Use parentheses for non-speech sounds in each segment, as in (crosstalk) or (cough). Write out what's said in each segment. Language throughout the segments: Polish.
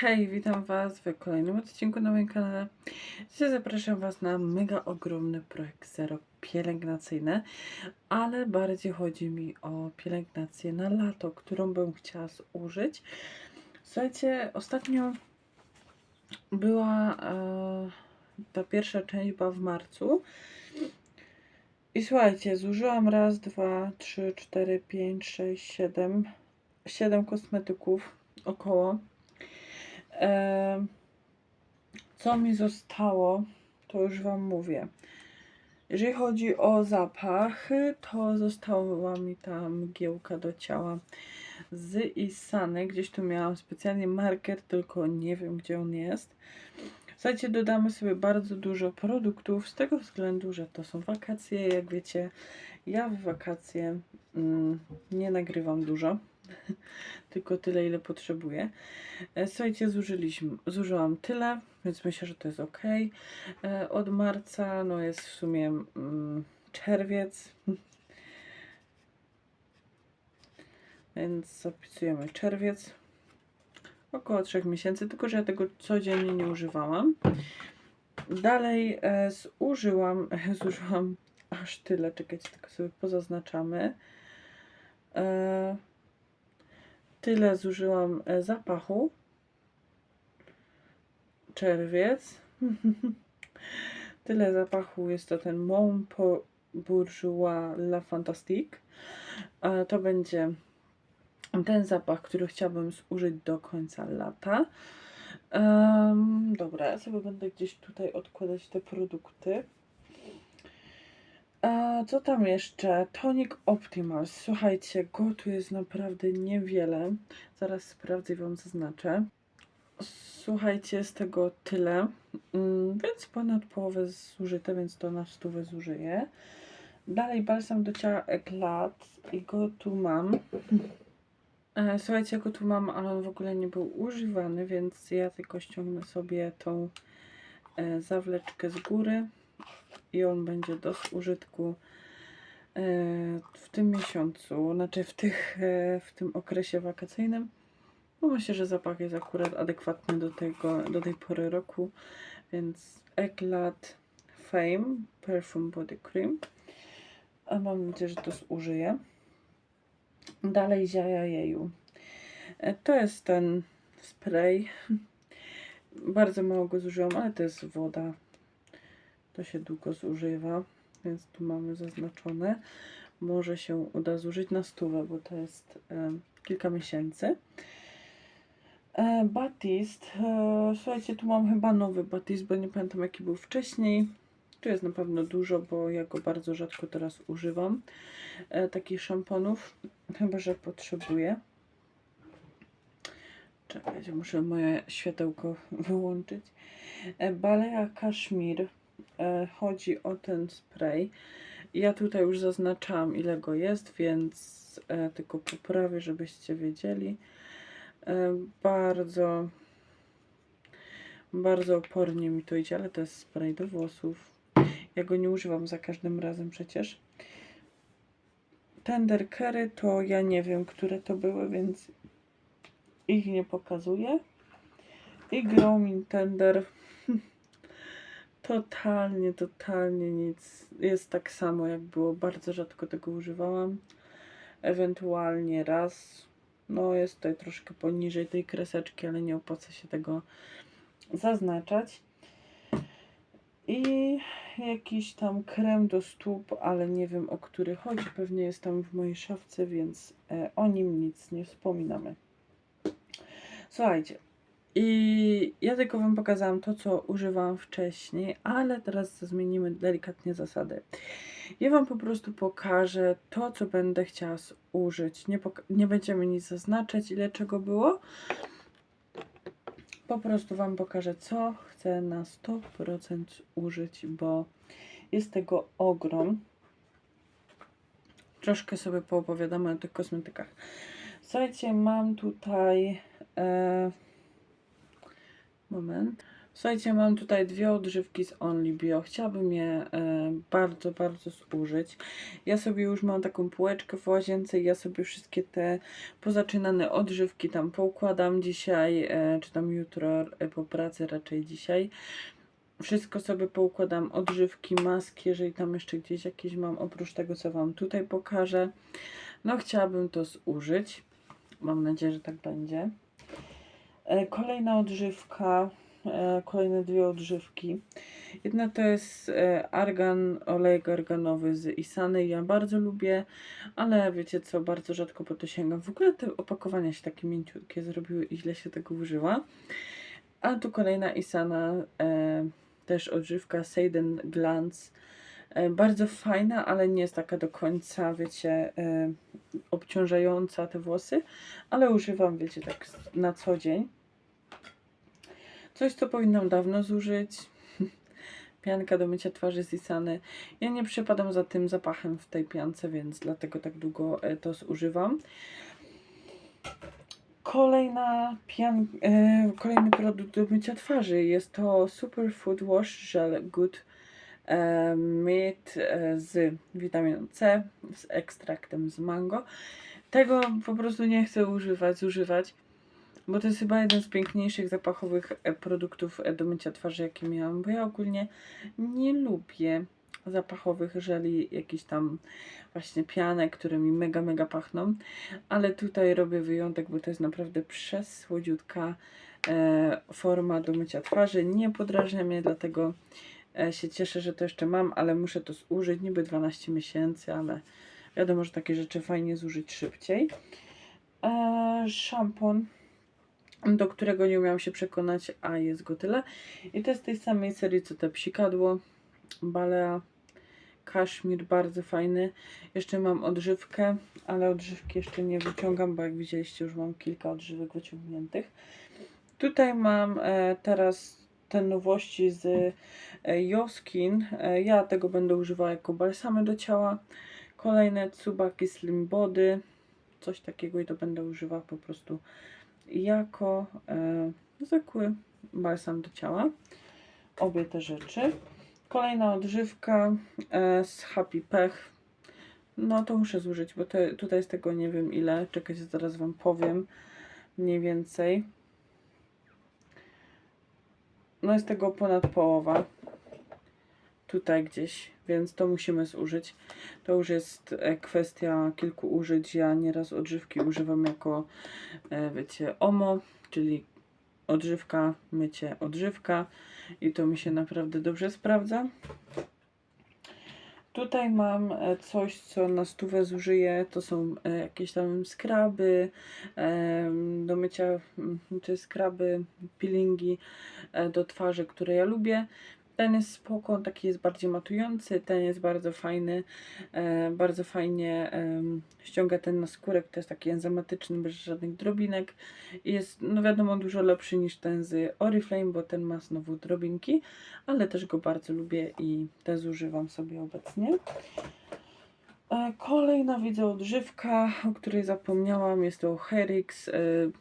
Hej, witam Was w kolejnym odcinku na moim kanale. Dzisiaj zapraszam Was na mega ogromny projekt Zero pielęgnacyjny, ale bardziej chodzi mi o pielęgnację na lato, którą bym chciała zużyć. Słuchajcie, ostatnio była e, ta pierwsza część była w marcu. I słuchajcie, zużyłam raz, dwa, trzy, cztery, pięć, sześć, siedem, siedem kosmetyków około. Co mi zostało, to już Wam mówię. Jeżeli chodzi o zapachy, to została mi ta mgiełka do ciała z Isany. Gdzieś tu miałam specjalnie marker, tylko nie wiem gdzie on jest. Słuchajcie, dodamy sobie bardzo dużo produktów z tego względu, że to są wakacje. Jak wiecie, ja w wakacje mm, nie nagrywam dużo, (laughs) tylko tyle, ile potrzebuję. E, Słuchajcie, zużyliśmy, zużyłam tyle, więc myślę, że to jest ok. E, Od marca, no jest w sumie mm, czerwiec, (laughs) więc zapisujemy czerwiec. Około 3 miesięcy, tylko że ja tego codziennie nie używałam. Dalej e, zużyłam, (laughs) zużyłam aż tyle, czekajcie, tylko sobie pozaznaczamy. E, tyle zużyłam e, zapachu. Czerwiec. (laughs) tyle zapachu jest to ten Mon Bourgeois La Fantastique. To będzie ten zapach, który chciałabym zużyć do końca lata. Em, dobra, ja sobie będę gdzieś tutaj odkładać te produkty. A co tam jeszcze? Tonic Optimal. Słuchajcie, go tu jest naprawdę niewiele. Zaraz sprawdzę i Wam zaznaczę. Słuchajcie, z tego tyle. Mm, więc ponad połowę zużyte, więc to na stówę zużyję. Dalej balsam do ciała Eclat i go tu mam. E, Słuchajcie, go tu mam, ale on w ogóle nie był używany, więc ja tylko ściągnę sobie tą e, zawleczkę z góry i on będzie do użytku e, w tym miesiącu, znaczy w, tych, e, w tym okresie wakacyjnym. No myślę, że zapach jest akurat adekwatny do, tego, do tej pory roku, więc Eclat Fame Perfume Body Cream. A mam nadzieję, że to zużyję. Dalej ziaja jeju. E, To jest ten spray. (laughs) Bardzo mało go zużyłam, ale to jest woda. To się długo zużywa, więc tu mamy zaznaczone. Może się uda zużyć na stówę, bo to jest e, kilka miesięcy. E, Batist. E, słuchajcie, tu mam chyba nowy Batist, bo nie pamiętam jaki był wcześniej. Tu jest na pewno dużo, bo ja go bardzo rzadko teraz używam. E, takich szamponów, chyba że potrzebuję. Czekajcie, muszę moje światełko wyłączyć. E, Balea Kaszmir. E, chodzi o ten spray. Ja tutaj już zaznaczałam ile go jest, więc e, tylko poprawię, żebyście wiedzieli. E, bardzo, bardzo opornie mi to idzie, ale to jest spray do włosów. Ja go nie używam za każdym razem przecież. Tender Curry to ja nie wiem, które to były, więc ich nie pokazuję. I Grooming Tender totalnie, totalnie nic. Jest tak samo jak było. Bardzo rzadko tego używałam. Ewentualnie raz. No jest tutaj troszkę poniżej tej kreseczki, ale nie opłaca się tego zaznaczać. I jakiś tam krem do stóp, ale nie wiem o który chodzi. Pewnie jest tam w mojej szafce, więc e, o nim nic nie wspominamy. Słuchajcie, i ja tylko Wam pokazałam to, co używałam wcześniej, ale teraz zmienimy delikatnie zasady. Ja Wam po prostu pokażę to, co będę chciała użyć. Nie, nie będziemy nic zaznaczać, ile czego było. Po prostu Wam pokażę, co chcę na 100% użyć, bo jest tego ogrom. Troszkę sobie poopowiadamy o tych kosmetykach. Słuchajcie, mam tutaj. E, moment. Słuchajcie, mam tutaj dwie odżywki z Only Bio. Chciałabym je e, bardzo, bardzo zużyć. Ja sobie już mam taką półeczkę w łazience i ja sobie wszystkie te pozaczynane odżywki tam poukładam dzisiaj, e, czy tam jutro e, po pracy raczej dzisiaj. Wszystko sobie poukładam, odżywki, maski, jeżeli tam jeszcze gdzieś jakieś mam, oprócz tego, co Wam tutaj pokażę. No, chciałabym to zużyć. Mam nadzieję, że tak będzie. E, Kolejna odżywka, e, kolejne dwie odżywki. Jedna to jest e, argan, olej arganowy z Isany. Ja bardzo lubię, ale wiecie co, bardzo rzadko po to sięgam. W ogóle te opakowania się takie mięciutkie zrobiły i źle się tego używa. A tu kolejna Isana, też odżywka Seiden Glance. Bardzo fajna, ale nie jest taka do końca, wiecie, e, obciążająca te włosy, ale używam, wiecie, tak na co dzień. Coś, co powinnam dawno zużyć. (laughs) Pianka do mycia twarzy z Isany. Ja nie przepadam za tym zapachem w tej piance, więc dlatego tak długo e, to zużywam. Kolejna pian, e, kolejny produkt do mycia twarzy jest to Superfood Wash Gel Good e, e, z witaminą C, z ekstraktem z mango. Tego po prostu nie chcę używać, zużywać, bo to jest chyba jeden z piękniejszych zapachowych e, produktów e, do mycia twarzy, jakie miałam, bo ja ogólnie nie lubię zapachowych żeli, jakichś tam właśnie pianek, które mi mega, mega pachną, ale tutaj robię wyjątek, bo to jest naprawdę przesłodziutka e, forma do mycia twarzy, nie podrażnia mnie, dlatego się cieszę, że to jeszcze mam, ale muszę to zużyć, niby 12 miesięcy, ale wiadomo, że takie rzeczy fajnie zużyć szybciej. Szampon, do którego nie umiałam się przekonać, a jest go tyle. I to jest tej samej serii, co te psikadło. Balea, kaszmir, bardzo fajny. Jeszcze mam odżywkę, ale odżywki jeszcze nie wyciągam, bo jak widzieliście, już mam kilka odżywek wyciągniętych. Tutaj mam e, teraz te nowości z e, Joskin. E, ja tego będę używała jako balsamy do ciała. Kolejne Tsubaki Slim Body. Coś takiego i to będę używała po prostu jako e, zwykły balsam do ciała. Obie te rzeczy. Kolejna odżywka e, z Happy Pech. No to muszę zużyć, bo te, tutaj z tego nie wiem ile. Czekajcie, zaraz Wam powiem mniej więcej. No jest tego ponad połowa. Tutaj gdzieś, więc to musimy zużyć. To już jest e, kwestia kilku użyć. Ja nieraz odżywki używam jako, e, wiecie, OMO, czyli odżywka, mycie, odżywka i to mi się naprawdę dobrze sprawdza. Tutaj mam e, coś, co na stówę zużyję. To są jakieś tam skraby do mycia, czy skraby, peelingi do twarzy, które ja lubię. Ten jest spoko, taki jest bardziej matujący, ten jest bardzo fajny, e, bardzo fajnie ściąga ten na skórek, to jest taki enzymatyczny, bez żadnych drobinek jest, no wiadomo, dużo lepszy niż ten z Oriflame, bo ten ma znowu drobinki, ale też go bardzo lubię i te zużywam sobie obecnie. E, Kolejna widzę odżywka, o której zapomniałam, jest to Herix. e,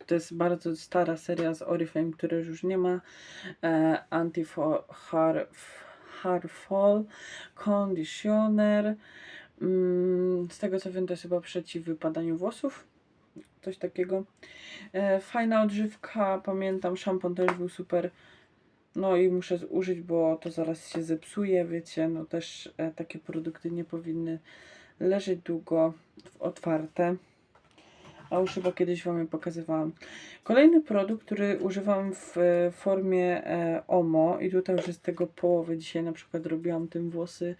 To jest bardzo stara seria z Oriflame, która już nie ma. E, Anti-Hair Conditioner. Mm, Z tego co wiem, to jest chyba przeciw wypadaniu włosów. Coś takiego. Fajna odżywka, pamiętam, szampon też był super. No i muszę zużyć, bo to zaraz się zepsuje, wiecie, no też takie produkty nie powinny leżeć długo w otwarte. A już chyba kiedyś Wam je pokazywałam. Kolejny produkt, który używam w e, formie e, OMO i tutaj już jest tego połowy. Dzisiaj na przykład robiłam tym włosy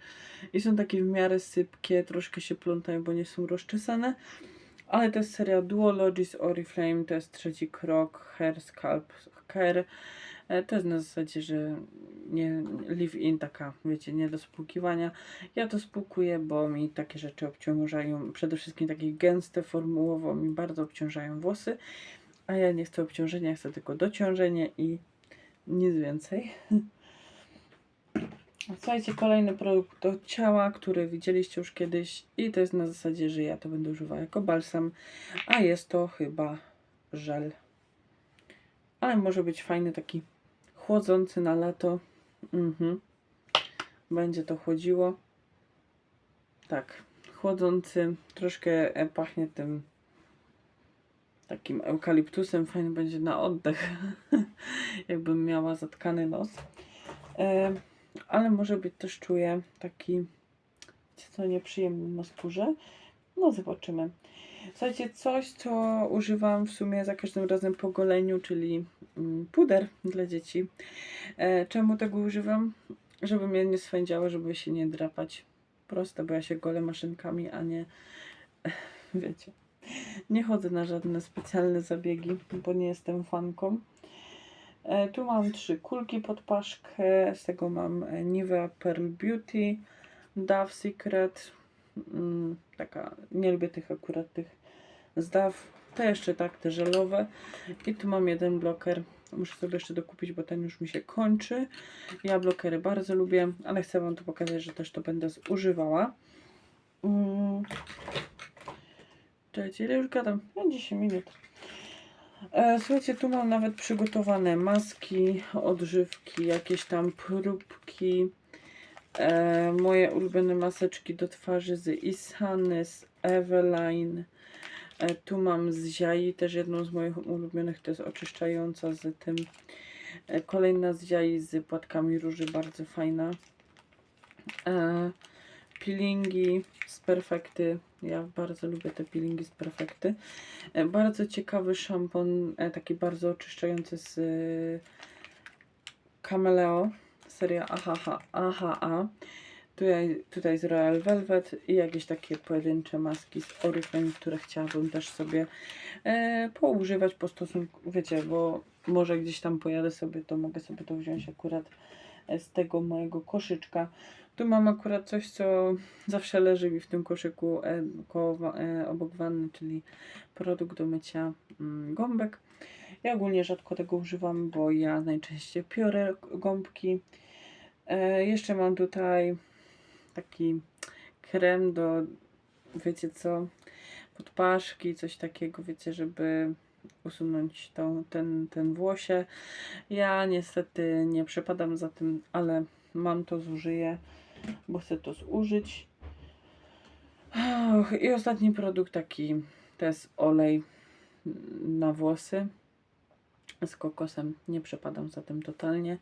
i są takie w miarę sypkie, troszkę się plątają, bo nie są rozczesane. Ale to jest seria Duologis Oriflame, to jest trzeci krok, Hair Scalp Care. E, To jest na zasadzie, że nie live-in taka, wiecie, nie do spłukiwania. Ja to spłukuję, bo mi takie rzeczy obciążają, przede wszystkim takie gęste formułowo mi bardzo obciążają włosy, a ja nie chcę obciążenia, chcę tylko dociążenie i nic więcej. (laughs) Słuchajcie, kolejny produkt do ciała, który widzieliście już kiedyś i to jest na zasadzie, że ja to będę używała jako balsam, a jest to chyba żel. Ale może być fajny taki chłodzący na lato. Mhm. Będzie to chłodziło. Tak, chłodzący. Troszkę e, pachnie tym takim eukaliptusem. Fajny będzie na oddech. (laughs) Jakbym miała zatkany nos. E, ale może być też czuję taki co nieprzyjemny na skórze. No zobaczymy. Słuchajcie, coś co używam w sumie za każdym razem po goleniu, czyli puder dla dzieci. E, czemu tego używam? Żeby mnie nie swędziało, żeby się nie drapać. Proste, bo ja się golę maszynkami, a nie (laughs) wiecie. Nie chodzę na żadne specjalne zabiegi, bo nie jestem fanką. E, tu mam trzy kulki pod paszkę. Z tego mam Nivea Pearl Beauty, Dove Secret. Mm, taka, nie lubię tych akurat tych z Dove. Te jeszcze tak, te żelowe. I tu mam jeden bloker. Muszę sobie jeszcze dokupić, bo ten już mi się kończy. Ja blokery bardzo lubię, ale chcę Wam tu pokazać, że też to będę zużywała. Mm. Czekajcie, ile już gadam? No 10 minut. E, słuchajcie, tu mam nawet przygotowane maski, odżywki, jakieś tam próbki. E, moje ulubione maseczki do twarzy z Isany, z Eveline. E, tu mam z Ziai, też jedną z moich ulubionych, to jest oczyszczająca z tym. E, kolejna z Ziai z płatkami róży, bardzo fajna. E, peelingi z Perfekty. Ja bardzo lubię te peelingi z Perfekty. Bardzo ciekawy szampon, taki bardzo oczyszczający z Cameleo, seria AHA, AHA. Tutaj, tutaj z Royal Velvet i jakieś takie pojedyncze maski z Oriflame, które chciałabym też sobie e, poużywać po stosunku, wiecie, bo może gdzieś tam pojadę sobie, to mogę sobie to wziąć akurat e, z tego mojego koszyczka. Tu mam akurat coś, co zawsze leży mi w tym koszyku e, koło, e, obok wanny, czyli produkt do mycia mm, gąbek. Ja ogólnie rzadko tego używam, bo ja najczęściej piorę gąbki. E, jeszcze mam tutaj taki krem do, wiecie co, podpaszki, coś takiego, wiecie, żeby usunąć tą, ten, ten włosie. Ja niestety nie przepadam za tym, ale mam to, zużyję, bo chcę to zużyć. Och, I ostatni produkt taki, to jest olej na włosy z kokosem. Nie przepadam za tym totalnie.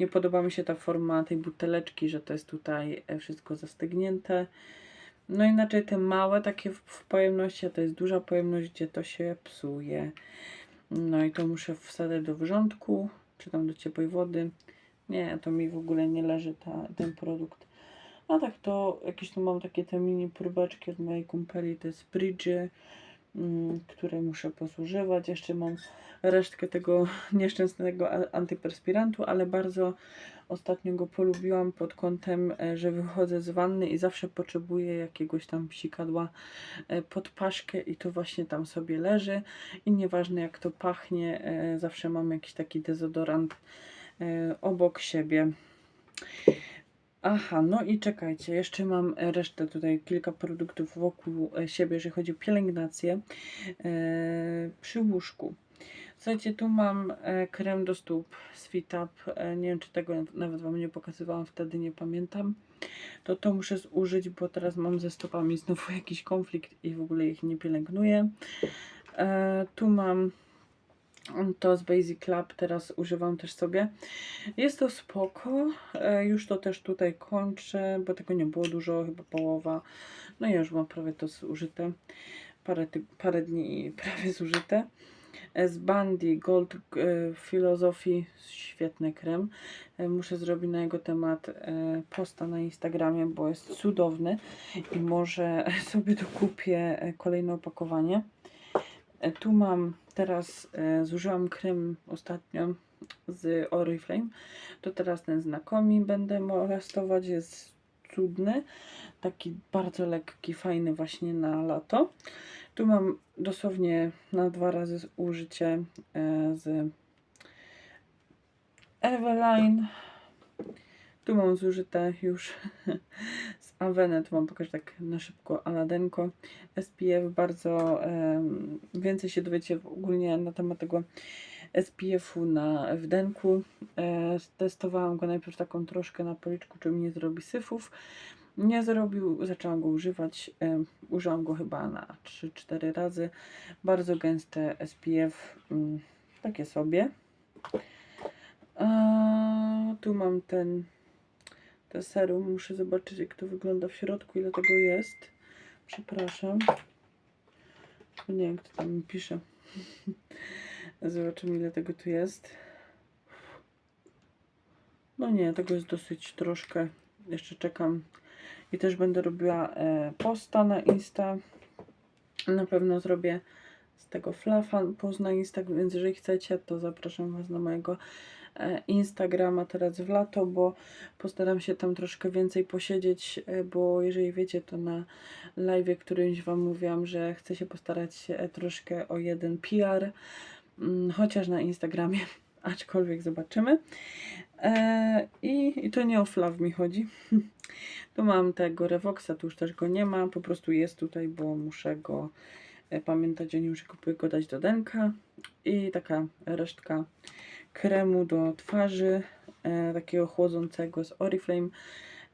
Nie podoba mi się ta forma tej buteleczki, że to jest tutaj e, wszystko zastygnięte. No inaczej te małe takie w, pojemności, a to jest duża pojemność, gdzie to się psuje. No i to muszę wsadzać do wrzątku, czy tam do ciepłej wody. Nie, to mi w ogóle nie leży ta, ten produkt. A tak to jakieś tu mam takie te mini próbeczki od mojej kumpeli, to jest Bridge, które muszę pozużywać. Jeszcze mam resztkę tego (laughs) nieszczęsnego antyperspirantu, ale bardzo ostatnio go polubiłam pod kątem, e, że wychodzę z wanny i zawsze potrzebuję jakiegoś tam psikadła e, pod paszkę i to właśnie tam sobie leży i nieważne jak to pachnie, e, zawsze mam jakiś taki dezodorant obok siebie. Aha, no i czekajcie, jeszcze mam resztę tutaj, kilka produktów wokół e, siebie, jeżeli chodzi o pielęgnację e, przy łóżku. Słuchajcie, tu mam e, krem do stóp z Fitap. E, nie wiem, czy tego nawet Wam nie pokazywałam wtedy, nie pamiętam. To to muszę zużyć, bo teraz mam ze stopami znowu (laughs) jakiś konflikt i w ogóle ich nie pielęgnuję. E, tu mam to z Basic Club, teraz używam też sobie. Jest to spoko. E, już to też tutaj kończę, bo tego nie było dużo, chyba połowa. No i już mam prawie to zużyte. Parę, parę dni (laughs) prawie zużyte. E, Z Bandy Gold e, Philosophy, świetny krem. Muszę zrobić na jego temat posta na Instagramie, bo jest cudowny i może (laughs) sobie dokupię kolejne opakowanie. E, Tu mam teraz, e, zużyłam krem ostatnio z Oriflame, to teraz ten znakomi będę molestować, jest cudny, taki bardzo lekki, fajny właśnie na lato. Tu mam dosłownie na dwa razy użycie e, z Eveline. Tu mam zużyte już (laughs) z Avene, tu mam pokażę tak na szybko Aladenko. SPF bardzo em, więcej się dowiecie ogólnie na temat tego SPF-u na wdenku. E, testowałam go najpierw taką troszkę na policzku, czy mi nie zrobi syfów. Nie zrobił, zaczęłam go używać. E, użyłam go chyba na 3-4 razy. Bardzo gęste SPF, mm, takie sobie. A, tu mam ten, ten serum. Muszę zobaczyć, jak to wygląda w środku, ile tego jest. Przepraszam. Nie wiem, kto tam pisze. (laughs) Zobaczymy, ile tego tu jest. No nie, tego jest dosyć troszkę. Jeszcze czekam. I też będę robiła e, posta na Insta. Na pewno zrobię z tego flafan post na Insta, więc jeżeli chcecie, to zapraszam Was na mojego Instagrama teraz w lato, bo postaram się tam troszkę więcej posiedzieć, e, bo jeżeli wiecie, to na live którymś Wam mówiłam, że chcę się postarać e, troszkę o jeden PR, mm, chociaż na Instagramie, (laughs) aczkolwiek zobaczymy. E, i, I to nie o flaw mi chodzi. (laughs) Tu mam tego Revoxa, tu już też go nie ma, po prostu jest tutaj, bo muszę go e, pamiętać o nim, że kupuję go dać do denka. I taka resztka kremu do twarzy, e, takiego chłodzącego z Oriflame.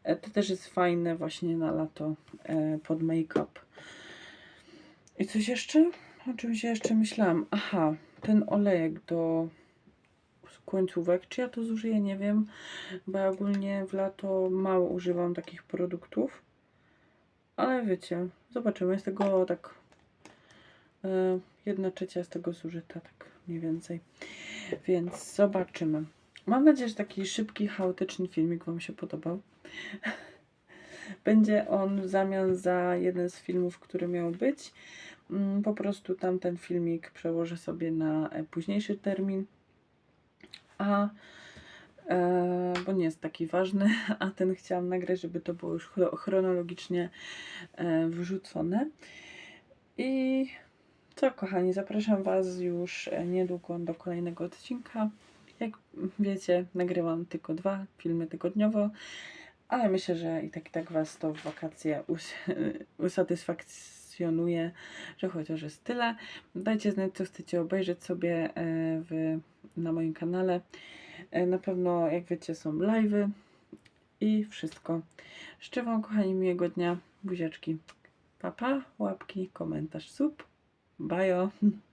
E, to też jest fajne właśnie na lato e, pod make-up. I coś jeszcze? O czymś jeszcze myślałam. Aha, ten olejek do końcówek. Czy ja to zużyję? Nie wiem, bo ja ogólnie w lato mało używam takich produktów. Ale wiecie, zobaczymy. Jest tego tak. E, jedna trzecia z tego zużyta, tak mniej więcej. Więc zobaczymy. Mam nadzieję, że taki szybki, chaotyczny filmik Wam się podobał. Będzie on w zamian za jeden z filmów, który miał być. Mm, Po prostu tamten filmik przełożę sobie na e, późniejszy termin a e, bo nie jest taki ważny, (laughs) a ten chciałam nagrać, żeby to było już chro- chronologicznie e, wrzucone. I co, kochani, zapraszam Was już e, niedługo do kolejnego odcinka. Jak wiecie, nagrywam tylko dwa filmy tygodniowo, ale myślę, że i tak i tak Was to w wakacje us (laughs) usatysfakcjonuje, że chociaż jest tyle. Dajcie znać, co chcecie obejrzeć sobie e, w, na moim kanale. E, Na pewno, jak wiecie, są live'y i wszystko. Życzę Wam, kochani, miłego dnia. Buziaczki. Papa, łapki, komentarz, sub. Bye, all. (laughs)